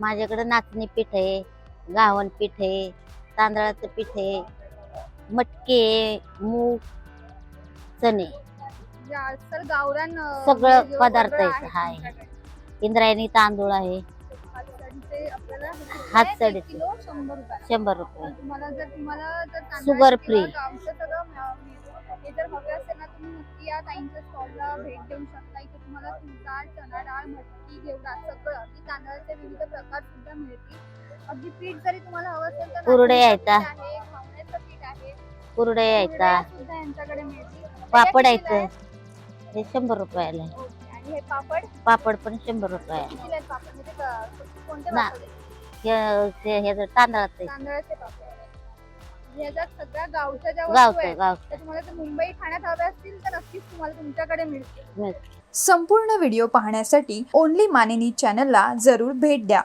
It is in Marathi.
माझ्याकडे नाचणी पीठ आहे गावण पीठ आहे तांदळाचं पीठ आहे मटके आहे, मूग चणे गावरान अं, सगळं म्हणजे पदार्थ सगळं आहेत, हाय. तुमच्याकडे. इंद्रायणी तांदूळ आहे हातसडीचे आपल्याला हातसडीचे. एक किलो शंभर रुपये शंभर रुपये तुम्हाला जर तुम्हाला जर तांदळाचे Sugar किंवा free. गावचं सगळं मिळावं- हे जर हवे असेल ना तुम्ही नक्की या ताईंच्या स्टॉलला भेट देऊ शकता. इथे तुम्हाला डाळ चणा डाळ मटकी घेवडा सगळं अगदी तांदळाचे विविध प्रकार सुद्धा मिळतील. अगदी पीठ जरी तुम्हाला हवं असेल तर कुरडे आहेत. घावण्याचं पीठ आहे. कुरडे आहेत. कुरडया सुद्धा यांच्याकडे मिळतील. पापड आहेत. हे शंभर रुपयाला आहे. ओके. आणि हे पापड? पापड पण शंभर रुपये आहेत पापड? म्हणजे क- कोणते ना. पापड आहेत? हे तांदळाचं आहे. तांदळाचे पापड. ह्याच्यात सगळ्या गावच्या ज्या वस्तू गावचं आहेत गावचं त्या तुम्हाला जर मुंबई ठाण्यात हव्या असतील तर नक्कीच तुम्हाला तुमच्याकडे मिळतील. संपूर्ण व्हिडिओ पाहण्यासाठी ओनली मानिनी चॅनलला जरूर भेट द्या.